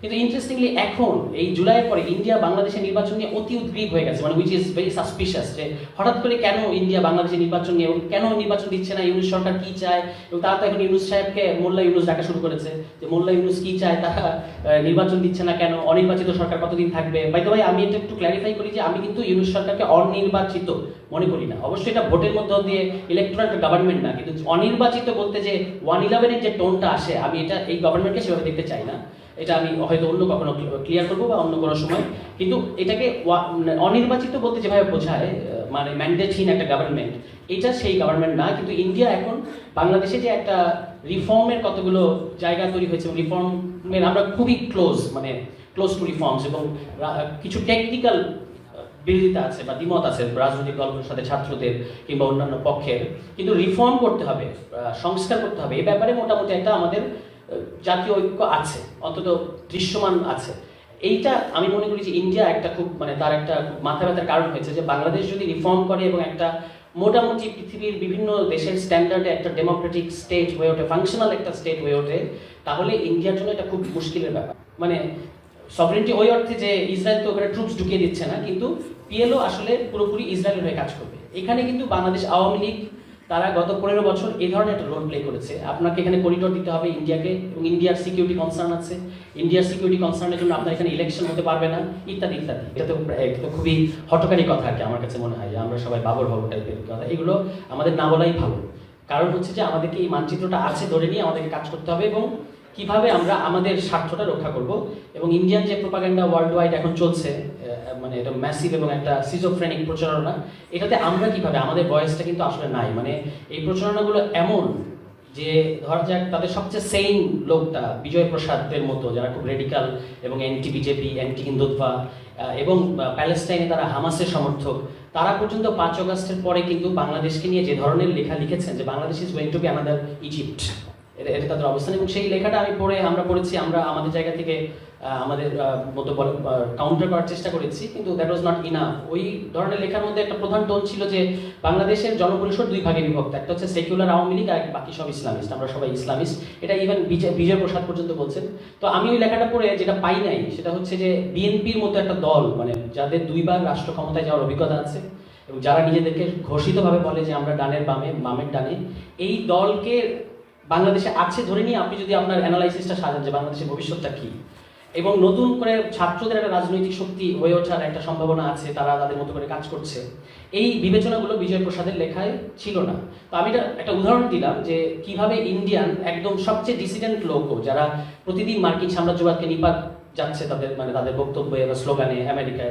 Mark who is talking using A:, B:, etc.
A: কিন্তু ইন্টারেস্টিংলি এখন, এই জুলাইয়ের পরে ইন্ডিয়া বাংলাদেশের নির্বাচন নিয়ে অতি উদ্গ্রীব হয়ে গেছে মানে উইচ ইজ ভেরি সাসপিশিয়াস যে হঠাৎ করে কেন ইন্ডিয়া বাংলাদেশের নির্বাচন নিয়ে, এবং কেন নির্বাচন দিচ্ছে না, ইউনুস সরকার কি চায়, এবং তারা তো এখন ইউনুস সাহেবকে মোল্লা ইউনুস ডাকা শুরু করেছে, যে মোল্লা ইউনুস কি চায়, তারা নির্বাচন দিচ্ছে না কেন, অনির্বাচিত সরকার কতদিন থাকবে? বাই তো ভাই আমি এটা একটু ক্ল্যারিফাই করি যে আমি কিন্তু ইউনুস সরকারকে অনির্বাচিত মনে করি না। অবশ্যই এটা ভোটের মধ্য দিয়ে ইলেকট্রাল গভর্নমেন্ট না, কিন্তু অনির্বাচিত বলতে যে ওয়ান ইলেভেনের যে টোনটা আসে, আমি এটা এই গভর্নমেন্টকে সেভাবে দেখতে চাই না। এটা আমি হয়তো অন্য কখনো ক্লিয়ার করব বা অন্য কোনো সময়। কিন্তু এটাকে মানে অনির্বাচিত বলতে যেভাবে বোঝায় মানে ম্যান্ডেটহীন একটা গভর্নমেন্ট এটা সেই গভর্নমেন্ট না। কিন্তু ইন্ডিয়া এখন বাংলাদেশে যে একটা রিফর্মের কতগুলো জায়গা তৈরি হয়েছে রিফর্মের আমরা খুবই ক্লোজ মানে ক্লোজ টু রিফর্মস এবং কিছু টেকনিক্যাল বিরোধিতা আছে বা দ্বিমত আছে রাজনৈতিক দলগুলোর সাথে ছাত্রদের কিংবা অন্যান্য পক্ষের। কিন্তু রিফর্ম করতে হবে সংস্কার করতে হবে। এ ব্যাপারে মোটামুটি একটা আমাদের জাতীয় ঐক্য আছে, অন্তত দৃশ্যমান আছে। এইটা আমি মনে করি যে ইন্ডিয়া একটা খুব মানে তার একটা মাথা ব্যথার কারণ হয়েছে যে বাংলাদেশ যদি রিফর্ম করে এবং একটা মোটামুটি পৃথিবীর বিভিন্ন দেশের স্ট্যান্ডার্ডে একটা ডেমোক্রেটিক স্টেট হয়ে ওঠে ফাংশনাল একটা স্টেট হয়ে ওঠে, তাহলে ইন্ডিয়ার জন্য এটা খুব মুশকিলের ব্যাপার। মানে সভারেন্টি ওই অর্থে যে ইসরায়েল তো ওখানে ট্রুপস ঢুকিয়ে দিচ্ছে না, কিন্তু পিএলও আসলে পুরোপুরি ইসরায়েলের হয়ে কাজ করবে। এখানে কিন্তু বাংলাদেশ আওয়ামী লীগ তারা গত পনেরো বছর এই ধরনের একটা রোল প্লে করেছে। আপনাকে এখানে করিডোর দিতে হবে ইন্ডিয়াকে এবং ইন্ডিয়ার সিকিউরিটি কনসার্ন আছে। ইন্ডিয়ার সিকিউরিটি কনসার্নের জন্য আপনার এখানে ইলেকশন হতে পারবে না, ইত্যাদি ইত্যাদি। এটা তো তো খুবই হটকারী কথা আর কি আমার কাছে মনে হয় যে আমরা সবাই বাবর হব টাইপের কথা। এগুলো আমাদের না বলাই ভালো। কারণ হচ্ছে যে আমাদেরকে এই মানচিত্রটা আছে ধরে নিয়ে আমাদেরকে কাজ করতে হবে এবং কীভাবে আমরা আমাদের স্বার্থটা রক্ষা করব? এবং ইন্ডিয়ান যে প্রোপাগান্ডা ওয়ার্ল্ড ওয়াইড এখন চলছে মানে এটা ম্যাসিভ এবং একটা সিজোফ্রেনিক প্রচারণা, এটাতে আমরা কীভাবে, আমাদের বয়সটা কিন্তু আসলে নাই। মানে এই প্রচারণাগুলো এমন যে, ধর যাক, তাদের সবচেয়ে সেইন লোকটা, বিজয় প্রসাদের মতো, যারা খুব রেডিকাল এবং অ্যান্টি বিজেপি অ্যান্টি হিন্দুত্ব এবং প্যালেস্টাইনে তারা হামাসের সমর্থক, তারা পর্যন্ত পাঁচ অগস্টের পরে কিন্তু বাংলাদেশকে নিয়ে যে ধরনের লেখা লিখেছেন, যে Bangladesh is going to be আমাদের ইজিপ্ট এটা তাদের অবস্থান। এবং সেই লেখাটা আমি পড়ে আমরা পড়েছি, আমরা আমাদের জায়গা থেকে আমাদের মতো কাউন্টার করার চেষ্টা করেছি, কিন্তু দ্যাট ওয়াজ নট ইনাফ ওই ধরনের লেখার মধ্যে একটা প্রধান টোন ছিল যে, বাংলাদেশের জনপরিষদ দুই ভাগে বিভক্ত। একটা হচ্ছে সেকুলার আওয়ামী লীগ আর বাকি সব ইসলামিস্ট আমরা সবাই ইসলামিস্ট এটা ইভেন বিজয় প্রসাদ পর্যন্ত বলছেন। তো আমি ওই লেখাটা পড়ে যেটা পাই নাই, সেটা হচ্ছে যে বিএনপির মতো একটা দল মানে যাদের দুইবার রাষ্ট্র ক্ষমতায় যাওয়ার অভিজ্ঞতা আছে, এবং যারা নিজেদেরকে ঘোষিতভাবে বলে যে আমরা ডানের বামে, বামের ডানে, এই দলকে বাংলাদেশে আছে ধরে নিয়ে আপনি যদি আপনার অ্যানালাইসিসটা সাজান যে বাংলাদেশের ভবিষ্যৎটা কি। এবং নতুন করে ছাত্রদের একটা রাজনৈতিক শক্তি হয়ে ওঠার একটা সম্ভাবনা আছে, তারা তাদের মতো করে কাজ করছে। এই বিবেচনাগুলো বিজয় প্রসাদের লেখায় ছিল না। তো আমি এটা, একটা উদাহরণ দিলাম যে কীভাবে ইন্ডিয়ান একদম সবচেয়ে ডিসিডেন্ট লোকও, যারা প্রতিদিন মার্কিন সাম্রাজ্যবাদকে নিপাত যাচ্ছে তাদের মানে তাদের বক্তব্যে বা স্লোগানে আমেরিকায়